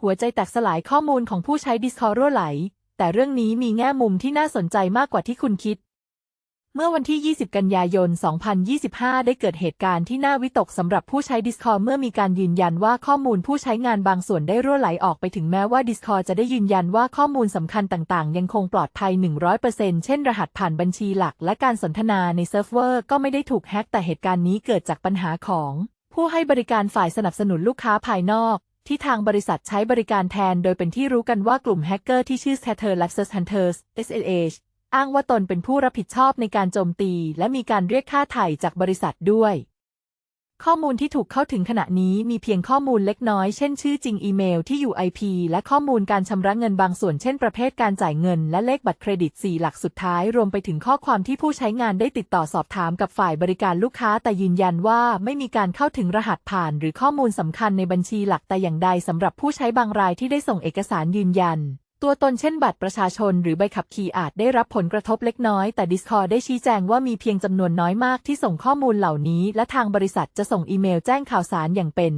หัวใจแตกสลายข้อมูลของผู้ใช้ Discord รั่วไหล แต่เรื่องนี้มีแง่มุมที่น่าสนใจมากกว่าที่คุณคิด เมื่อวันที่ 20 กันยายน 2025 ได้เกิดเหตุการณ์ที่น่าวิตกสำหรับผู้ใช้ Discord เมื่อมีการยืนยันว่าข้อมูลผู้ใช้งานบางส่วนได้รั่วไหลออกไปถึงแม้ว่า Discord จะได้ยืนยันว่าข้อมูลสำคัญต่างๆ ยังคงปลอดภัย 100%เช่น รหัสผ่านบัญชีหลัก และการสนทนาในเซิร์ฟเวอร์ก็ไม่ได้ถูกแฮ็กแต่เหตุการณ์นี้เกิดจากปัญหาของผู้ให้บริการฝ่ายสนับสนุนลูกค้าภายนอก ที่ทางบริษัทใช้บริการแทน โดยเป็นที่รู้กันว่ากลุ่มแฮกเกอร์ที่ชื่อ s a t e r Lapsus Hunters SLH อ้างว่าตนเป็นผู้รับผิดชอบในการโจมตี และมีการเรียกค่าไถ่จากบริษัทด้วย ข้อมูลที่ถูกเข้าถึงขณะนี้มีเพียงข้อมูลเล็กน้อย เช่นชื่อจริงอีเมลที่อยู่ IP และข้อมูลการชำระเงินบางส่วนเช่นประเภทการจ่ายเงิน และเลขบัตรเครดิต 4 หลักสุดท้าย รวมไปถึงข้อความที่ผู้ใช้งานได้ติดต่อสอบถามกับฝ่ายบริการลูกค้า แต่ยืนยันว่าไม่มีการเข้าถึงรหัสผ่าน หรือข้อมูลสำคัญในบัญชีหลักแต่อย่างใดสำหรับผู้ใช้บางรายที่ได้ส่งเอกสารยืนยัน ตัวตนเช่นบัตรประชาชนหรือใบขับขี่อาจได้รับผลกระทบเล็กน้อย แต่ Discord ได้ชี้แจงว่ามีเพียงจำนวนน้อยมากที่ส่งข้อมูลเหล่านี้ และทางบริษัทจะส่งอีเมลแจ้งข่าวสารอย่างเป็น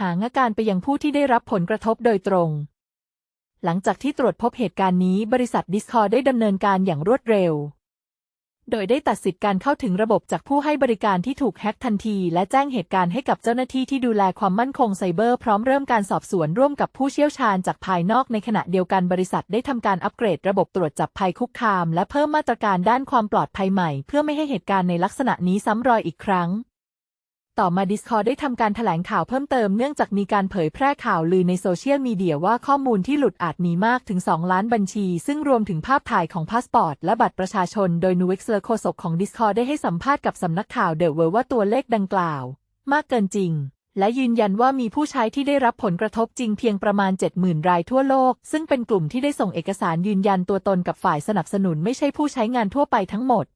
หางอาการไปยังผู้ที่ได้รับผลกระทบโดยตรง หลังจากที่ตรวจพบเหตุการณ์นี้ บริษัท Discord ได้ดำเนินการอย่างรวดเร็ว โดยได้ตัดสิทธิ์การเข้าถึงระบบจากผู้ให้บริการที่ถูกแฮ็กทันที และแจ้งเหตุการณ์ให้กับเจ้าหน้าที่ที่ดูแลความมั่นคงไซเบอร์พร้อมเริ่มการสอบสวนร่วมกับผู้เชี่ยวชาญจากภายนอกในขณะเดียวกันบริษัทได้ทำการอัปเกรดระบบตรวจจับภัยคุกคาม และเพิ่มมาตรการด้านความปลอดภัยใหม่ เพื่อไม่ให้เหตุการณ์ในลักษณะนี้ซ้ำรอยอีกครั้ง ต่อมา Discord ได้ทำการแถลงข่าวเพิ่มเติมเนื่องจากมีการเผยแพร่ข่าวลือในโซเชียลมีเดียว่าข้อมูลที่หลุดอาจมีมากถึง 2 ล้านบัญชี ซึ่งรวมถึงภาพถ่ายของพาสปอร์ตและบัตรประชาชน โดยนูเว็กเซอร์โฆษกของ Discord ได้ให้สัมภาษณ์กับสำนักข่าวเดอะเวิร์ว่าตัวเลขดังกล่าว มากเกินจริง และยืนยันว่ามีผู้ใช้ที่ได้รับผลกระทบจริงเพียงประมาณ 70,000 รายทั่วโลก ซึ่งเป็นกลุ่มที่ได้ส่งเอกสารยืนยันตัวตนกับฝ่ายสนับสนุนไม่ใช่ผู้ใช้งานทั่วไปทั้งหมด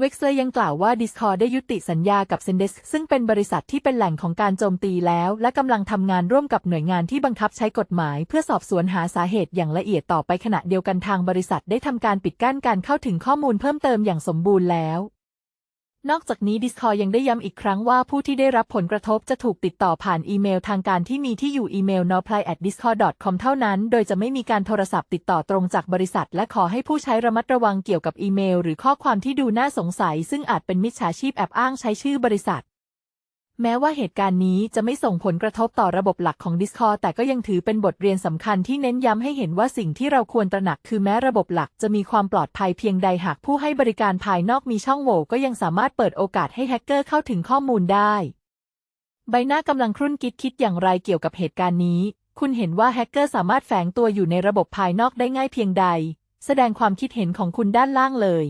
เว็กซ์เลย์ยังกล่าวว่า Discord ได้ยุติสัญญากับ s y n d e x ซึ่งเป็นบริษัทที่เป็นแหล่งของการโจมตีแล้ว และกำลังทำงานร่วมกับหน่วยงานที่บังคับใช้กฎหมาย เพื่อสอบสวนหาสาเหตุอย่างละเอียดต่อไปขณะเดียวกันทางบริษัทได้ทำการปิดกั้นการเข้าถึงข้อมูลเพิ่มเติมอย่างสมบูรณ์แล้ว นอกจากนี้ Discord ยังได้ย้ำอีกครั้งว่าผู้ที่ได้รับผลกระทบจะถูกติดต่อผ่านอีเมลทางการที่มีที่อยู่อีเมล noply@discord.com เท่านั้น โดยจะไม่มีการโทรศัพท์ติดต่อตรงจากบริษัท และขอให้ผู้ใช้ระมัดระวังเกี่ยวกับอีเมล หรือข้อความที่ดูน่าสงสัย ซึ่งอาจเป็นมิจฉาชีพแอบอ้างใช้ชื่อบริษัท แม้ว่าเหตุการณ์นี้จะไม่ส่งผลกระทบต่อระบบหลักของ Discord แต่ก็ยังถือเป็นบทเรียนสำคัญที่เน้นย้ำให้เห็นว่าสิ่งที่เราควรตระหนักคือแม้ระบบหลักจะมีความปลอดภัยเพียงใดหากผู้ให้บริการภายนอกมีช่องโหว่ก็ยังสามารถเปิดโอกาสให้แฮกเกอร์เข้าถึงข้อมูลได้ ใบหน้ากำลังครุ่นคิดคิดอย่างไรเกี่ยวกับเหตุการณ์นี้ คุณเห็นว่าแฮกเกอร์สามารถแฝงตัวอยู่ในระบบภายนอกได้ง่ายเพียงใด แสดงความคิดเห็นของคุณด้านล่างเลย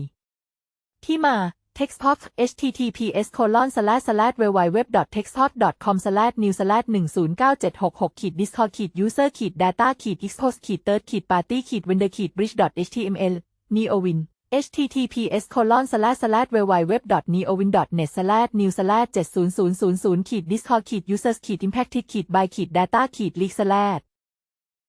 ที่มา textpop https colon slash slash www textpop com slash new slash 109766ขีด discord ขีด user ขีด data ขีด expos ขีด third ขีด party ขีด vendor ขีด bridge html neowin https colon slash slash www neowin net slash new slash 70000ขีด discord ขีด users ขีด impacted ขีด by ขีด data ขีด leak slash